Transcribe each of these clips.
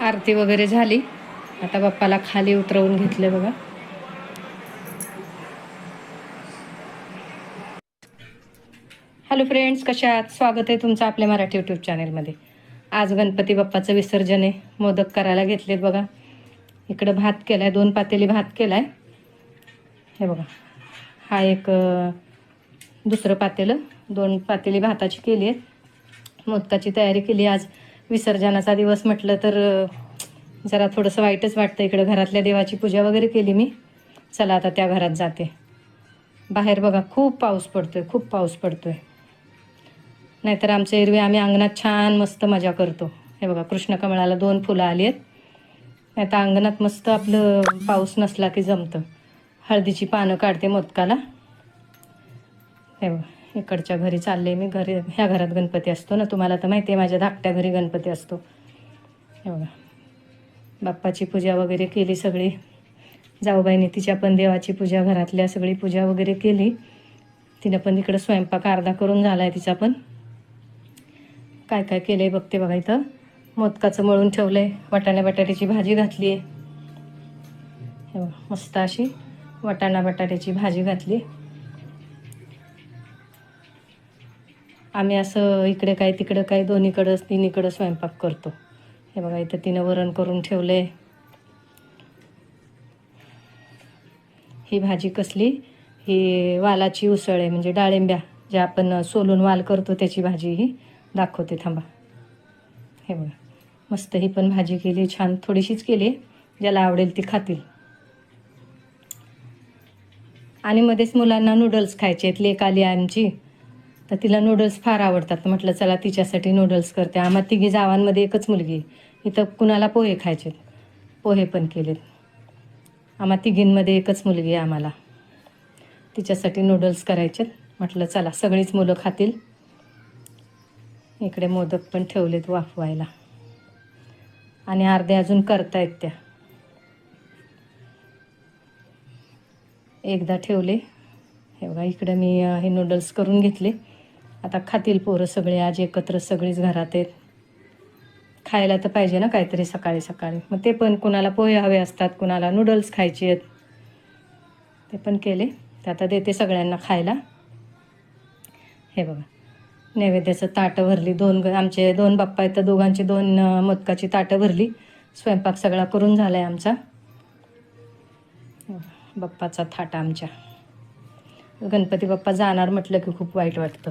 आरती वगैरे झाली. आता बाप्पाला खाली उतरवून घेतलं बघा. हॅलो फ्रेंड्स कशा आहात? स्वागत आहे तुमचं आपल्या मराठी यूट्यूब चॅनेलमध्ये आज गणपती बाप्पाचं विसर्जन आहे. मोदक करायला घेतलेत बघा. इकडं भात केला आहे दोन पातेली भात केला आहे हे बघा. हा एक दुसरं पातेलं. दोन पातेली भाताची केली आहेत. मोदकाची तयारी केली आज. विसर्जनाचा दिवस म्हटलं तर जरा थोडंसं वाईटच वाटतं इकडं घरातल्या देवाची पूजा वगैरे केली मी. चला आता त्या घरात जाते. बाहेर बघा खूप पाऊस पडतोय खूप पाऊस पडतोय. नाहीतर आमच्या एरवी आम्ही अंगणात छान मस्त मजा करतो. हे बघा कृष्णकमळाला दोन फुलं आली आहेत. नाही तर अंगणात मस्त आपलं पाऊस नसला की जमतं. हळदीची पानं काढते मोदकाला. हे बघा. इकडच्या घरी चालले मी. घरी ह्या घरात गणपती असतो ना तुम्हाला तर माहिती आहे माझ्या धाकट्या घरी गणपती असतो. हे बघा. बाप्पाची पूजा वगैरे केली सगळी. जाऊबाईने तिच्या पण देवाची पूजा घरातल्या सगळी पूजा वगैरे केली. तिनं पण इकडं स्वयंपाक अर्धा करून झाला आहे तिचा पण. काय काय केलं आहे बघते बघा इथं. मोदकाचं मळून ठेवलं आहे वाटाण्या बटाट्याची भाजी घातली आहे मस्त अशी वाटाणा बटाट्याची भाजी घातली. आम्ही असं इकडे काय तिकडं काय दोन्हीकडंच तिन्हीकडं स्वयंपाक करतो. हे बघा इथं तिनं वरण करून ठेवलं आहे ही भाजी कसली? ही वालाची उसळ आहे म्हणजे डाळिंब्या ज्या आपण सोलून वाल करतो त्याची भाजी ही. दाखवते थांबा. हे बघा मस्त ही पण भाजी केली छान थोडीशीच केली. ज्याला आवडेल ती खातील. आणि मध्येच मुलांना नूडल्स खायचे आहेत लेक आली आमची. तर तिला नूडल्स फार आवडतात. म्हटलं चला तिच्यासाठी नूडल्स करते. आम्हा तिघी जावांमध्ये एकच मुलगी. इथं कुणाला पोहे खायचे पोहे पण केलेत. आम्हा तिघींमध्ये एकच मुलगी आहे आम्हाला. तिच्यासाठी नूडल्स करायचे म्हटलं चला सगळीच मुलं खातील. इकडे मोदक पण ठेवलेत वाफवायला. आणि अर्धे अजून करतायत त्या. एकदा ठेवले. हे बघा इकडे मी हे नूडल्स करून घेतले. आता खातील पोरं सगळे आज एकत्र सगळीच घरात आहेत. खायला तर पाहिजे ना काहीतरी सकाळी सकाळी. मग ते पण कुणाला पोहे हवे असतात कुणाला नूडल्स खायचे आहेत. ते पण केले. ते आता देते सगळ्यांना खायला. हे बघा. नैवेद्याचं ताटं भरली. दोन ग- आमचे दोन बाप्पा आहेत तर दोघांची दोन मोदकाची ताटं भरली. स्वयंपाक सगळा करून झाला आहे आमचा. बाप्पाचा थाटा आमच्या. गणपती बाप्पा जाणार म्हटलं की खूप वाईट वाटतं.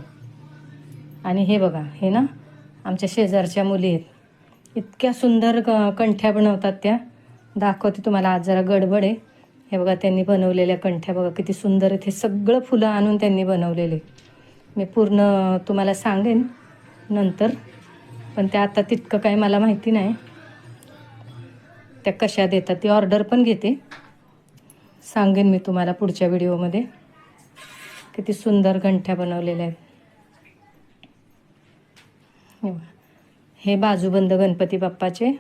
आणि हे बघा हे ना आमच्या शेजारच्या मुली आहेत. इतक्या सुंदर क- कंठ्या बनवतात त्या. दाखवते तुम्हाला आज जरा गडबड आहे. हे बघा त्यांनी बनवलेल्या कंठ्या बघा किती सुंदर आहेत. हे सगळं फुलं आणून त्यांनी बनवलेले. मी पूर्ण तुम्हाला सांगेन नंतर पण त्या आता तितकं काही मला माहिती नाही. त्या कशा देतात ती ऑर्डर पण घेते. सांगेन मी तुम्हाला पुढच्या व्हिडिओमध्ये. किती सुंदर घंट्या बनवलेल्या आहेत. हे हे बाजूबंद गणपती बाप्पाचे.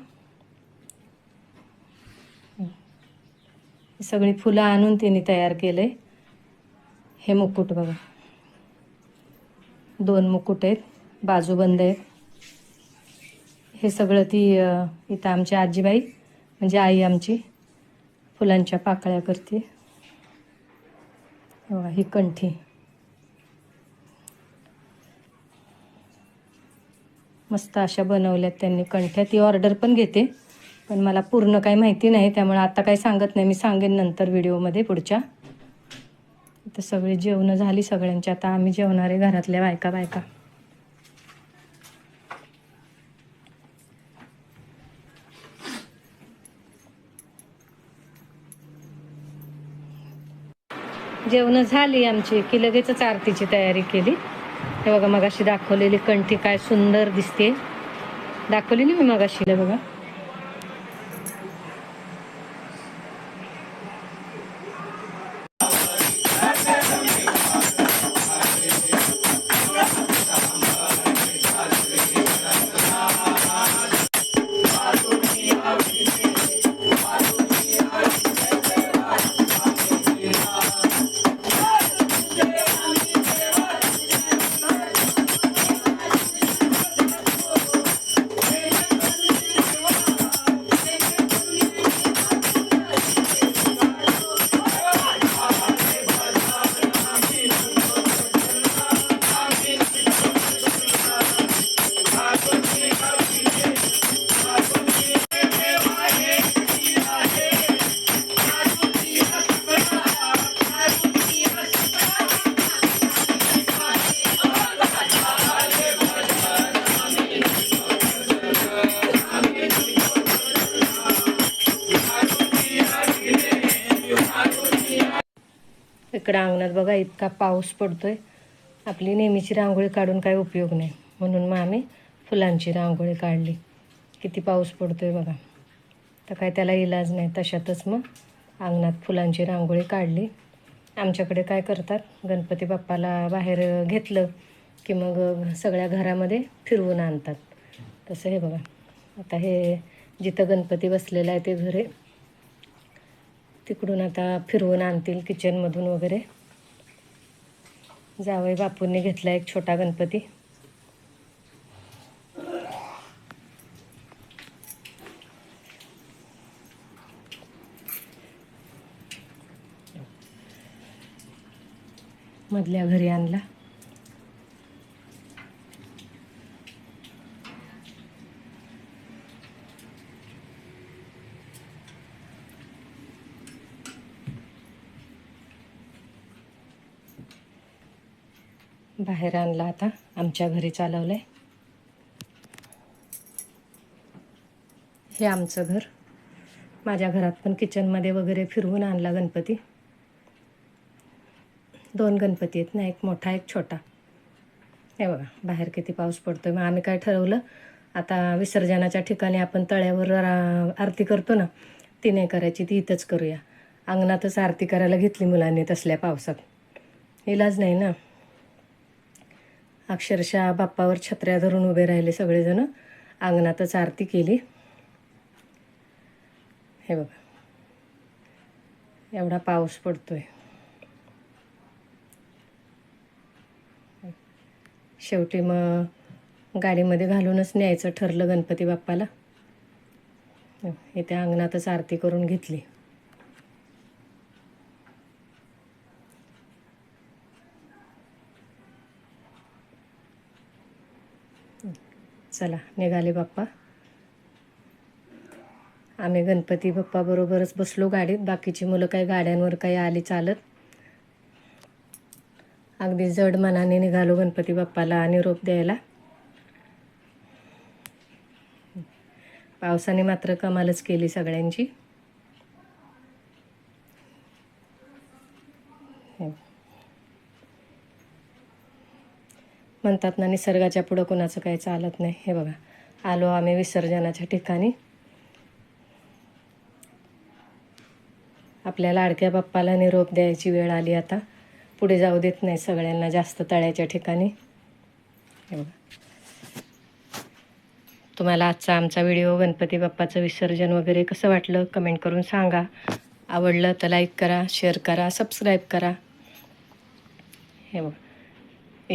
सगळी फुलं आणून तिने तयार केले. हे मुकुट बघा. दोन मुकुट आहेत बाजूबंद आहेत. हे सगळं ती इथं आमची आजीबाई म्हणजे आई आमची फुलांच्या पाकळ्या करते. ही कंठी. मस्त अशा बनवल्यात त्यांनी. कंठ्या ती ऑर्डर पण घेते. पण मला पूर्ण काही माहिती नाही त्यामुळे आता काही सांगत नाही. मी सांगेन नंतर व्हिडिओमध्ये पुढच्या. तर सगळी जेवणं झाली सगळ्यांची. आता आम्ही जेवणारे घरातल्या बायका बायका जेवणं झाली आमची. की लगेचच आरतीची तयारी केली. हे बघा मगाशी दाखवलेली कंठी काय सुंदर दिसते. दाखवलेली मी मगाशी बघा. इकडं अंगणात बघा इतका पाऊस पडतोय. आपली नेहमीची रांगोळी काढून काय उपयोग नाही. म्हणून मग आम्ही फुलांची रांगोळी काढली. किती पाऊस पडतोय बघा. तर काय त्याला इलाज नाही तशातच मग अंगणात फुलांची रांगोळी काढली. आमच्याकडे काय करतात गणपती बाप्पाला बाहेर घेतलं की मग सगळ्या घरामध्ये फिरवून आणतात. तसं हे बघा. आता हे जिथं गणपती बसलेला आहे ते घर आहे तिकडून आता फिरवून आणतील किचनमधून वगैरे. जावई बापूंनी घेतला एक छोटा गणपती. मधल्या घरी आणला. बाहेर आणला आता. आमच्या घरी चालवलंय. हे आमचं घर. माझ्या घरात पण किचनमध्ये वगैरे फिरवून आणला गणपती. दोन गणपती आहेत ना एक मोठा एक छोटा. हे बघा बाहेर किती पाऊस पडतोय. मग आम्ही काय ठरवलं आता विसर्जनाच्या ठिकाणी आपण तळ्यावर आरती करतो ना ती नाही करायची ती इथंच करूया. अंगणातच आरती करायला घेतली मुलांनी तसल्या पावसात. इलाज नाही ना. अक्षरशः बाप्पावर छत्र्या धरून उभे राहिले सगळेजण. अंगणातच आरती केली. हे बघा. एवढा पाऊस पडतोय. शेवटी मग गाडीमध्ये घालूनच न्यायचं ठरलं गणपती बाप्पाला. इथे अंगणातच आरती करून घेतली. चला निघाले बाप्पा. आम्ही गणपती बाप्पाबरोबरच बसलो गाडीत. बाकीची मुलं काही गाड्यांवर काही आली चालत. अगदी जड मनाने निघालो गणपती बाप्पाला निरोप द्यायला. पावसाने मात्र कमालच केली सगळ्यांची हे. म्हणतात ना निसर्गाच्या पुढं कुणाचं काही चालत नाही. हे बघा आलो आम्ही विसर्जनाच्या ठिकाणी. आपल्या लाडक्या बाप्पाला निरोप द्यायची वेळ आली आता. पुढे जाऊ देत नाही सगळ्यांना जास्त तळ्याच्या ठिकाणी. हे बघा. तुम्हाला आजचा आमचा व्हिडिओ गणपती बाप्पाचं विसर्जन वगैरे कसं वाटलं कमेंट करून सांगा. आवडलं तर लाईक करा शेअर करा सबस्क्राईब करा. हे बघा.